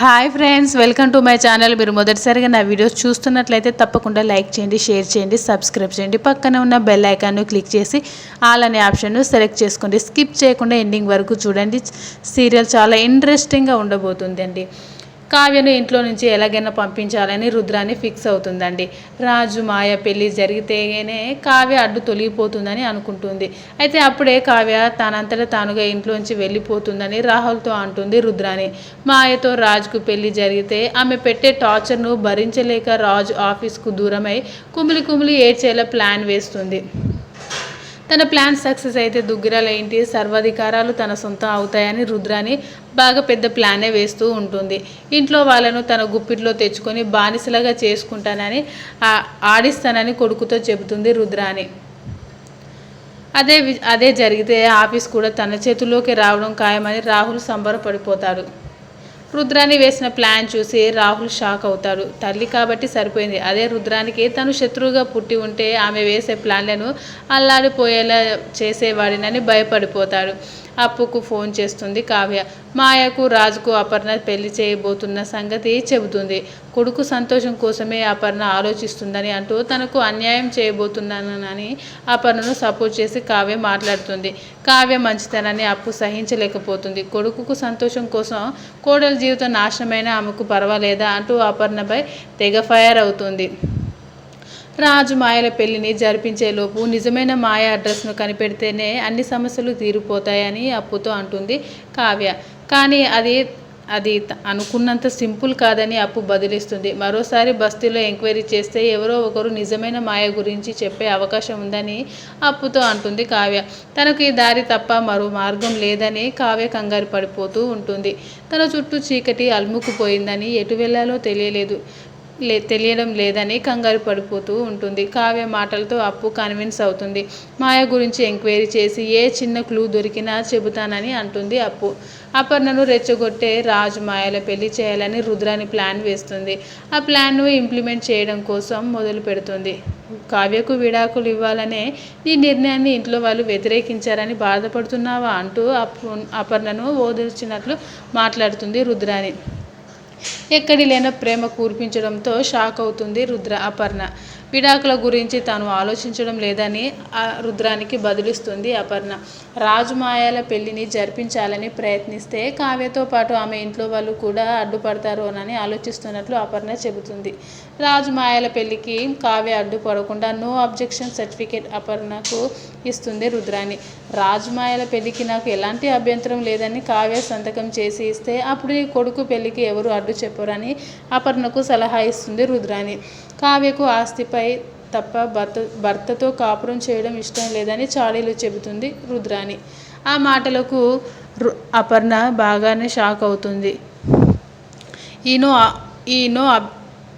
Hi friends welcome to my channel మీరు మొదటిసారిగా నా వీడియోస్ చూస్తున్నట్లయితే తప్పకుండా లైక్ చేయండి షేర్ చేయండి సబ్స్క్రైబ్ చేయండి. పక్కన ఉన్న బెల్ ఐకాన్ను క్లిక్ చేసి ఆల్ అనే ఆప్షన్ను సెలెక్ట్ చేసుకోండి. స్కిప్ చేయకుండా ఎండింగ్ వరకు చూడండి. సీరియల్ చాలా ఇంట్రెస్టింగ్గా ఉండబోతుంది అండి కావ్యను ఇంట్లో నుంచి ఎలాగైనా పంపించాలని రుద్రాన్ని ఫిక్స్ అవుతుందండి. రాజు మాయ పెళ్ళి జరిగితేనే కావ్య అడ్డు తొలగిపోతుందని అనుకుంటుంది. అయితే అప్పుడే కావ్య తనంతట తానుగా ఇంట్లోంచి వెళ్ళిపోతుందని రాహుల్తో అంటుంది రుద్రాని. మాయతో రాజుకు పెళ్ళి జరిగితే ఆమె పెట్టే టార్చర్ను భరించలేక రాజు ఆఫీస్కు దూరమై కుమిలి కుమిలి ఏడ్చేలా ప్లాన్ వేస్తుంది. తన ప్లాన్ సక్సెస్ అయితే దుగ్గిరాలేంటి సర్వాధికారాలు తన సొంతం అవుతాయని రుద్రాని బాగా పెద్ద ప్లానే వేస్తూ ఉంటుంది. ఇంట్లో వాళ్ళను తన గుప్పిట్లో తెచ్చుకొని బానిసలుగా చేసుకుంటానని ఆడిస్తానని కొడుకుతో చెబుతుంది రుద్రాని. అదే వి- అదే జరిగితే ఆఫీస్ కూడా తన చేతుల్లోకి రావడం ఖాయమని రాహుల్ సంబరపడిపోతాడు. రుద్రాన్ని వేసిన ప్లాన్ చూసి రాహుల్ షాక్ అవుతాడు. తల్లి కాబట్టి సరిపోయింది. అదే రుద్రానికి తను శత్రువుగా పుట్టి ఉంటే ఆమె వేసే ప్లాన్లను అల్లాడిపోయేలా చేసేవాడినని భయపడిపోతాడు. అప్పుకు ఫోన్ చేస్తుంది కావ్య. మాయకు రాజుకు అపర్ణ పెళ్ళి చేయబోతున్న సంగతి చెబుతుంది. కొడుకు సంతోషం కోసమే అపర్ణ ఆలోచిస్తుందని అంటూ తనకు అన్యాయం చేయబోతున్నానని అపర్ణను సపోర్ట్ చేసి కావ్య మాట్లాడుతుంది. కావ్య మంచితనాన్ని అప్పు సహించలేకపోతుంది. కొడుకుకు సంతోషం కోసం కోడల జీవితం నాశనమైన ఆమెకు పర్వాలేదా అంటూ అపర్ణపై తెగ ఫైర్ అవుతుంది. రాజు మాయల పెళ్ళిని జరిపించేలోపు నిజమైన మాయ అడ్రస్ను కనిపెడితేనే అన్ని సమస్యలు తీరిపోతాయని అప్పుతో అంటుంది కావ్య. కానీ అది అది త- అనుకున్నంత సింపుల్ కాదని అప్పు బదిలిస్తుంది. మరోసారి బస్తీలో ఎంక్వైరీ చేస్తే ఎవరో ఒకరు నిజమైన మాయ గురించి చెప్పే అవకాశం ఉందని అప్పుతో అంటుంది కావ్య. తనకు ఈ దారి తప్ప మరో మార్గం లేదని కావ్య కంగారు పడిపోతూ ఉంటుంది. తన చుట్టూ చీకటి అల్ముకుపోయిందని ఎటు వెళ్ళాలో తెలియలేదు. లే తెలియడం లేదని కంగారు పడిపోతూ ఉంటుంది. కావ్య మాటలతో అప్పు కన్విన్స్ అవుతుంది. మాయ గురించి ఎంక్వైరీ చేసి ఏ చిన్న క్లూ దొరికినా చెబుతానని అంటుంది అప్పు. అపర్ణను రెచ్చగొట్టే రాజు మాయల పెళ్ళి చేయాలని రుద్రాని ప్లాన్ వేస్తుంది. ఆ ప్లాన్ను ఇంప్లిమెంట్ చేయడం కోసం మొదలు పెడుతుంది. కావ్యకు విడాకులు ఇవ్వాలనే ఈ నిర్ణయాన్ని ఇంట్లో వాళ్ళు వ్యతిరేకించారని బాధపడుతున్నావా అంటూ అప్పు అపర్ణను ఓదార్చినట్లు మాట్లాడుతుంది రుద్రాని. ఎక్కడి లేని ప్రేమ కూర్పించడంతో షాక్ అవుతుంది రుద్ర అపర్ణ. విడాకుల గురించి తాను ఆలోచించడం లేదని ఆ రుద్రానికి బదులిస్తుంది అపర్ణ. రాజుమాయాల పెళ్ళిని జరిపించాలని ప్రయత్నిస్తే కావ్యతో పాటు ఆమె ఇంట్లో వాళ్ళు కూడా అడ్డుపడతారోనని ఆలోచిస్తున్నట్లు అపర్ణ చెబుతుంది. రాజుమాయాల పెళ్ళికి కావ్య అడ్డుపడకుండా నో అబ్జెక్షన్ సర్టిఫికేట్ అపర్ణకు ఇస్తుంది రుద్రాని రాజ్మాయల పెళ్ళికి నాకు ఎలాంటి అభ్యంతరం లేదని కావ్య సంతకం చేసి ఇస్తే అప్పుడు ఈ కొడుకు పెళ్ళికి ఎవరు అడ్డు చెప్పరని అపర్ణకు సలహా ఇస్తుంది రుద్రాని కావ్యకు ఆస్తిపై తప్ప భర్త భర్తతో కాపురం చేయడం ఇష్టం లేదని చాడీలు చెబుతుంది రుద్రాని ఆ మాటలకు రు- అపర్ణ బాగానే షాక్ అవుతుంది. ఈనో ఈనో అబ్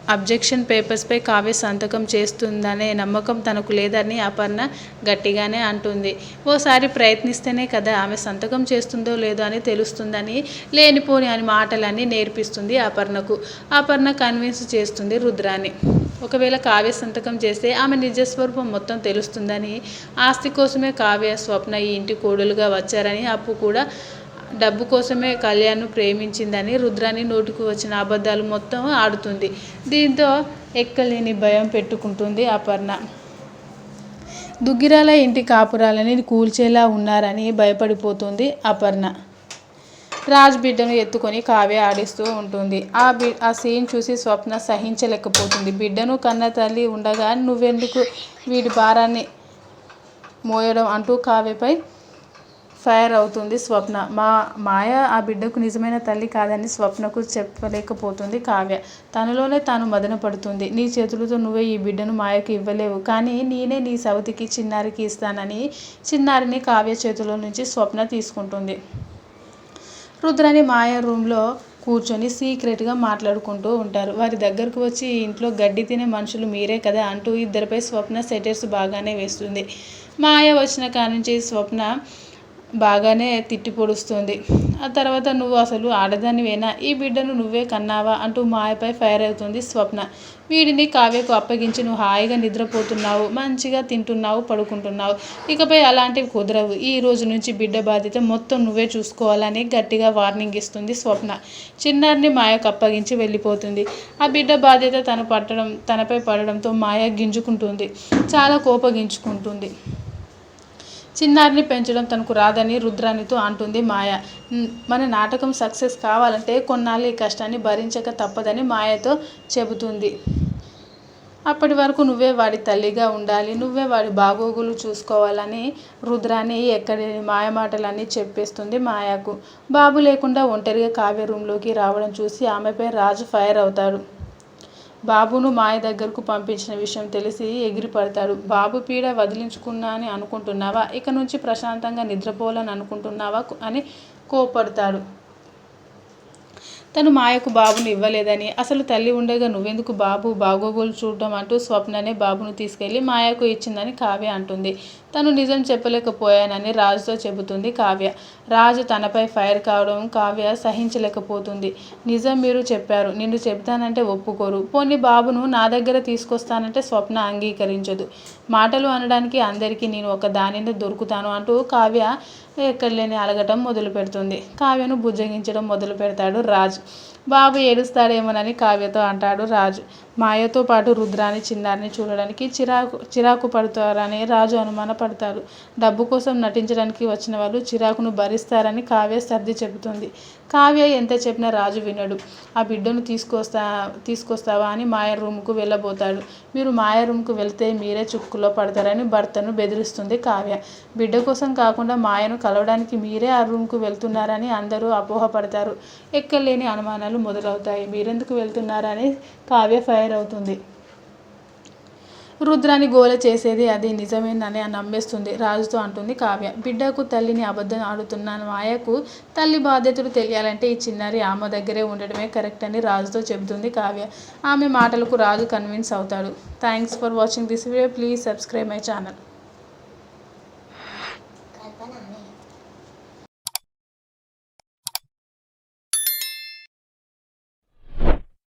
అబ్జెక్షన్ పేపర్స్పై కావ్య సంతకం చేస్తుందనే నమ్మకం తనకు లేదని అపర్ణ గట్టిగానే అంటుంది. ఓసారి ప్రయత్నిస్తేనే కదా ఆమె సంతకం చేస్తుందో లేదో అని తెలుస్తుందని లేనిపోని అని మాటలన్నీ నేర్పిస్తుంది అపర్ణకు. అపర్ణ కన్విన్స్ చేస్తుంది రుద్రాని. ఒకవేళ కావ్య సంతకం చేస్తే ఆమె నిజస్వరూపం మొత్తం తెలుస్తుందని ఆస్తి కోసమే కావ్య స్వప్న ఈ ఇంటి కోడలుగా వచ్చారని అప్పు కూడా డబ్బు కోసమే కళ్యాణ్ను ప్రేమించిందని రుద్రాని నోటుకు వచ్చిన అబద్ధాలు మొత్తం ఆడుతుంది. దీంతో ఎక్కలేని భయం పెట్టుకుంటుంది అపర్ణ. దుగ్గిరాల ఇంటి కాపురాలని కూల్చేలా ఉన్నారని భయపడిపోతుంది అపర్ణ. రాజ్ బిడ్డను ఎత్తుకొని కావ్య ఆడిస్తూ ఉంటుంది. ఆ బి ఆ సీన్ చూసి స్వప్న సహించలేకపోతుంది. బిడ్డను కన్న తల్లి ఉండగా నువ్వెందుకు వీడి భారాన్ని మోయడం అంటూ కావ్యపై ఫైర్ అవుతుంది స్వప్న. మా మాయ ఆ బిడ్డకు నిజమైన తల్లి కాదని స్వప్నకు చెప్పలేకపోతుంది కావ్య. తనలోనే తాను మదన పడుతుంది. నీ చేతులతో నువ్వే ఈ బిడ్డను మాయకు ఇవ్వలేవు. కానీ నేనే నీ సవతికి చిన్నారికి ఇస్తానని చిన్నారిని కావ్య చేతుల నుంచి స్వప్న తీసుకుంటుంది. రుద్రాని మాయ రూమ్లో కూర్చొని సీక్రెట్గా మాట్లాడుకుంటూ ఉంటారు. వారి దగ్గరకు వచ్చి ఇంట్లో గడ్డి తినే మనుషులు మీరే కదా అంటూ ఇద్దరిపై స్వప్న సెటర్స్ బాగానే వేస్తుంది. మాయ వచ్చిన కాడ నుంచి స్వప్న బాగానే తిట్టి పొడుస్తుంది. ఆ తర్వాత నువ్వు అసలు ఆడదానివేనా? ఈ బిడ్డను నువ్వే కన్నావా? అంటూ మాయపై ఫైర్ అవుతుంది స్వప్న. వీడిని కావ్యకు అప్పగించి నువ్వు హాయిగా నిద్రపోతున్నావు మంచిగా తింటున్నావు పడుకుంటున్నావు. ఇకపై అలాంటివి కుదరవు. ఈ రోజు నుంచి బిడ్డ బాధ్యత మొత్తం నువ్వే చూసుకోవాలని గట్టిగా వార్నింగ్ ఇస్తుంది స్వప్న. చిన్నారిని మాయకు అప్పగించి వెళ్ళిపోతుంది. ఆ బిడ్డ బాధ్యత తను పట్టడం తనపై పడడంతో మాయ గింజుకుంటుంది. చాలా కోపగించుకుంటుంది. చిన్నారిని పెంచడం తనకు రాదని రుద్రానితో అంటుంది మాయ. మన నాటకం సక్సెస్ కావాలంటే కొన్నాళ్ళు ఈ కష్టాన్ని భరించక తప్పదని మాయతో చెబుతుంది. అప్పటి వరకు నువ్వే వాడి తల్లిగా ఉండాలి నువ్వే వాడి బాగోగులు చూసుకోవాలని రుద్రాని ఎక్కడి మాయమాటలన్నీ చెప్పేస్తుంది మాయకు. బాబు లేకుండా ఒంటరిగా కావ్య రూమ్లోకి రావడం చూసి ఆమెపై రాజు ఫైర్ అవుతాడు. బాబును మాయ దగ్గరకు పంపించిన విషయం తెలిసి ఎగిరిపడతాడు. బాబు పీడ వదిలించుకున్నా అని అనుకుంటున్నావా? ఇక నుంచి ప్రశాంతంగా నిద్రపోవాలని అనుకుంటున్నావా? అని కోపడతాడు తను మాయకు బాబుని ఇవ్వలేదని అసలు తల్లి ఉండగా నువ్వెందుకు బాబు బాగోగులు చూడడం అంటూ స్వప్ననే బాబును తీసుకెళ్ళి మాయకు ఇచ్చిందని కావ్య అంటుంది. తను నిజం చెప్పలేకపోయానని రాజుతో చెబుతుంది కావ్య. రాజు తనపై ఫైర్ కావడం కావ్య సహించలేకపోతుంది. నిజం మీరు చెప్పారు నిన్ను చెప్తానంటే ఒప్పుకోరు. పోనీ బాబును నా దగ్గర తీసుకొస్తానంటే స్వప్న అంగీకరించదు. మాటలు అనడానికి అందరికీ నేను ఒక దానిని దొరుకుతాను అంటూ కావ్య ఎక్కడలేని అలగటం మొదలు పెడుతుంది కావ్యను బుజ్జగించడం మొదలు పెడతాడు రాజు. బాబు ఏడుస్తాడేమోనని కావ్యతో అంటాడు రాజు. మాయతో పాటు రుద్రాని చిన్నారిని చూడడానికి చిరాకు చిరాకు పడతారని రాజు అనుమాన పడతారు డబ్బు కోసం నటించడానికి వచ్చిన వాళ్ళు చిరాకును భరిస్తారని కావ్య సర్ది చెబుతుంది. కావ్య ఎంత చెప్పినా రాజు వినడు. ఆ బిడ్డను తీసుకొస్తా తీసుకొస్తావా అని మాయ రూమ్కు వెళ్ళబోతాడు. మీరు మాయ రూమ్కు వెళ్తే మీరే చుక్కులో పడతారని భర్తను బెదిరిస్తుంది కావ్య. బిడ్డ కోసం కాకుండా మాయను కలవడానికి మీరే ఆ రూమ్కు వెళ్తున్నారని అందరూ అపోహపడతారు. ఎక్కలేని అనుమానాలు మొదలవుతాయి. మీరెందుకు వెళ్తున్నారని కావ్య ఫైర్ అవుతుంది రుద్రాని గోల చేసేది అది నిజమేనని నమ్మేస్తుంది. రాజుతో అంటుంది కావ్య. బిడ్డకు తల్లిని అబద్ధం ఆడుతున్న మాయకు తల్లి బాధ్యతలు తెలియాలంటే ఈ చిన్నారి ఆమె దగ్గరే ఉండడమే కరెక్ట్ అని రాజుతో చెబుతుంది కావ్య. ఆమె మాటలకు రాజు కన్విన్స్ అవుతాడు. Thanks for watching this video. Please subscribe my channel.